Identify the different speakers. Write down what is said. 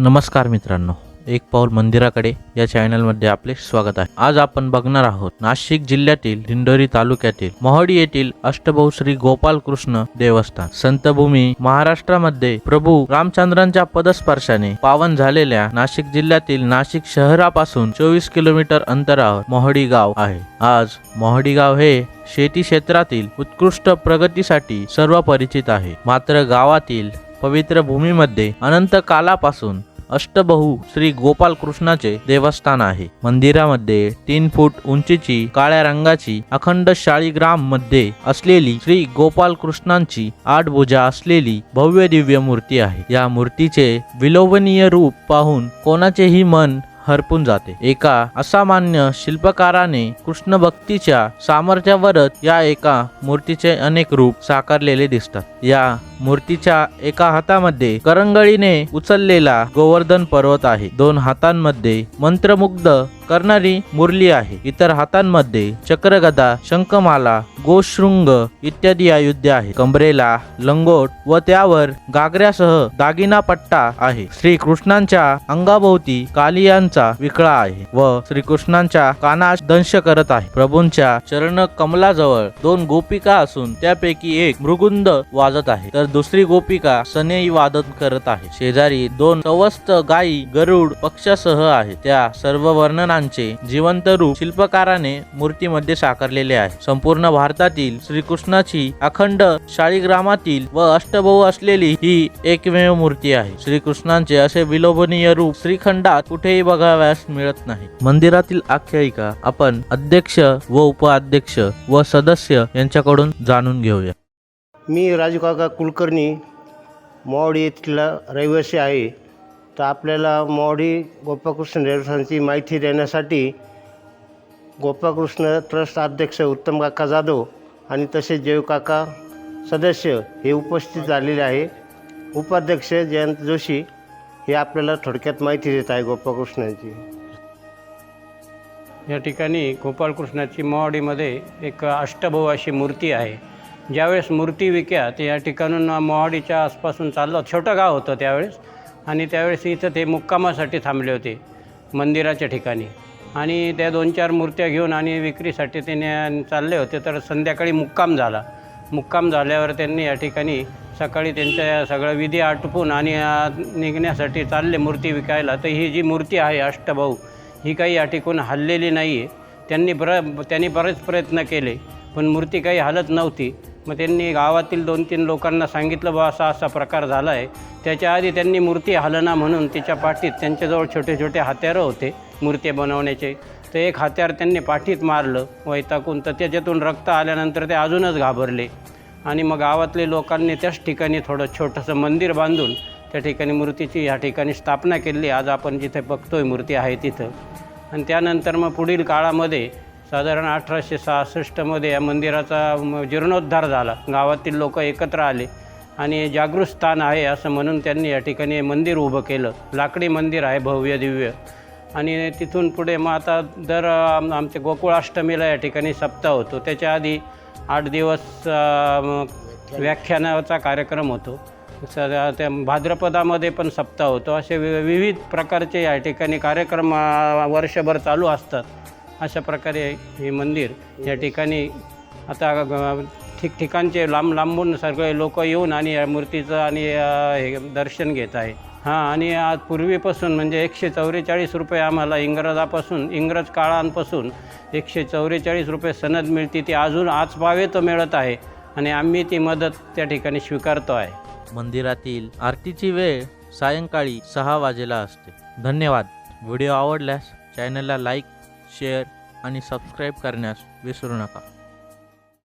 Speaker 1: नमस्कार मित्रांनो एक पाऊल मंदिराकडे या चॅनलमध्ये आपले स्वागत आहे. आज आपण बघणार आहोत नाशिक जिल्ह्यातील दिंडोरी तालुक्यातील मोहडी येथील अष्टभाऊ श्री गोपाल कृष्ण देवस्थान. संतभूमी महाराष्ट्रामध्ये प्रभू रामचंद्रांच्या पदस्पर्शाने पावन झालेल्या नाशिक जिल्ह्यातील नाशिक शहरापासून चोवीस किलोमीटर अंतरावर मोहडी गाव आहे. आज मोहडी गाव हे शेती क्षेत्रातील उत्कृष्ट प्रगतीसाठी सर्व परिचित आहे. मात्र गावातील पवित्र भूमीमध्ये अनंत कालापासून अष्टबहू श्री गोपाल कृष्णाचे देवस्थान आहे. मंदिरामध्ये तीन फूट उंचीची काळ्या रंगाची अखंड शाळीग्राममध्ये असलेली श्री गोपाल कृष्णांची आठ भुजा असलेली भव्य दिव्य मूर्ती आहे. या मूर्तीचे विलोभनीय रूप पाहून कोणाचेही मन हरपून जाते. एका असामान्य शिल्पकाराने कृष्ण भक्तीच्या सामर्थ्यावरच या एका मूर्तीचे अनेक रूप साकारलेले दिसतात. या मूर्तीच्या एका हातामध्ये करंगळीने उचललेला गोवर्धन पर्वत आहे. दोन हातांमध्ये मंत्रमुग्ध करणारी मुरली आहे. इतर हातांमध्ये चक्रगदा शंखमाला गोशृंग इत्यादी आयुध्य आहे कंबरेला लंगोट व त्यावर गागऱ्यासह दागिना पट्टा आहे. श्रीकृष्णांच्या अंगाभोवती कालियांचा विकळा आहे व श्रीकृष्णांच्या कानास दंश करत आहे. प्रभूंच्या चरण कमलाजवळ दोन गोपिका असून त्यापैकी एक मृगुंद वाजत आहे. तर दुसरी गोपिका सनेई वादन करत आहे. शेजारी दोन सवस्त गायी गरुड पक्षासह आहे त्या सर्व वर्णना वर्णनांचे जिवंत रूप शिल्पकाराने मूर्तीमध्ये साकारलेले आहे. संपूर्ण भारतातील श्रीकृष्णाची अखंड शाळीग्रामातील व अष्टभाऊ असलेली ही एकमेव मूर्ती आहे. श्रीकृष्णांचे असे विलोभनीय रूप श्रीखंडात कुठेही बघाव्यास मिळत नाही. मंदिरातील आख्यायिका आपण अध्यक्ष व उपाध्यक्ष व सदस्य यांच्याकडून जाणून घेऊया.
Speaker 2: मी राजू काका कुलकर्णी मोवाडी येथील रहिवासी आहे. तर आपल्याला मोवाडी गोपाकृष्ण देवस्थानची माहिती देण्यासाठी गोपाकृष्ण ट्रस्ट अध्यक्ष उत्तम काका जाधव आणि तसेच जयू काका सदस्य हे उपस्थित झालेले आहे. उपाध्यक्ष जयंत जोशी हे आपल्याला थोडक्यात माहिती देत आहे गोपाकृष्णांची
Speaker 3: या ठिकाणी गोपाळकृष्णाची मोहाडीमध्ये एक अष्टभाऊ अशी मूर्ती आहे. ज्यावेळेस मूर्ती विक्यात या ठिकाणून मोहाडीच्या आसपासून चाललं छोटं गाव होतं त्यावेळेस आणि त्यावेळेस इथं ते मुक्कामासाठी थांबले होते मंदिराच्या ठिकाणी. आणि त्या दोन चार मूर्त्या घेऊन आणि विक्रीसाठी ते ने- चालले होते तर संध्याकाळी मुक्काम झाला. मुक्काम झाल्यावर त्यांनी या ठिकाणी सकाळी त्यांच्या सगळं विधी आटपून आणि निघण्यासाठी चालले मूर्ती विकायला. तर ही जी मूर्ती आहे अष्टभाऊ ही काही या ठिकाणी हललेली नाही आहे त्यांनी बर त्यांनी बरेच प्रयत्न केले पण मूर्ती काही हलत नव्हती. मग त्यांनी गावातील दोन तीन लोकांना सांगितलं बा असा असा प्रकार झाला आहे त्याच्या आधी त्यांनी मूर्ती हलना म्हणून तिच्या पाठीत त्यांच्याजवळ छोटे छोटे हत्यारं होते मूर्ती बनवण्याचे. तर एक हत्यार त्यांनी पाठीत मारलं वैताकून तर त्याच्यातून रक्त आल्यानंतर ते अजूनच घाबरले. आणि मग गावातले लोकांनी त्याच ठिकाणी थोडं छोटंसं मंदिर बांधून त्या ठिकाणी मूर्तीची ह्या ठिकाणी स्थापना केली. आज आपण जिथे बघतोय मूर्ती आहे तिथं. आणि त्यानंतर मग पुढील काळामध्ये साधारण अठराशे सहासष्टमध्ये या मंदिराचा म- जीर्णोद्धार झाला. गावातील लोक एकत्र आले. आणि जागृत स्थान आहे असं म्हणून त्यांनी या ठिकाणी मंदिर उभं केलं. लाकडी मंदिर आहे भव्य दिव्य. आणि तिथून पुढे मग आता दर आम- आमच्या गोकुळाष्टमीला या ठिकाणी सप्ताह होतो. त्याच्या आधी आठ दिवस व्याख्यानाचा कार्यक्रम होतो. सध्या त्या भाद्रपदामध्ये पण सप्ताह होतो. असे वि विविध प्रकारचे या ठिकाणी कार्यक्रम वर्षभर चालू असतात. अशा प्रकारे हे मंदिर या ठिकाणी आता ठिकठिकाणचे लांब लांबून सगळे लोक येऊन आणि या मूर्तीचं आणि हे दर्शन घेत आहे. हां आणि आज पूर्वीपासून म्हणजे एकशे चौवेचाळीस रुपये आम्हाला इंग्रजापासून इंग्रज काळांपासून एकशे चौवेचाळीस रुपये सनद मिळते ती अजून आज पावे तर मिळत आहे आणि आम्ही ती मदत त्या ठिकाणी स्वीकारतो आहे.
Speaker 1: मंदिरातील आरतीची वेळ सायंकाळी सहा वाजेला असते. धन्यवाद. व्हिडिओ आवडल्यास चॅनलला लाईक शेअर आणि सबस्क्राईब करण्यास विसरू नका.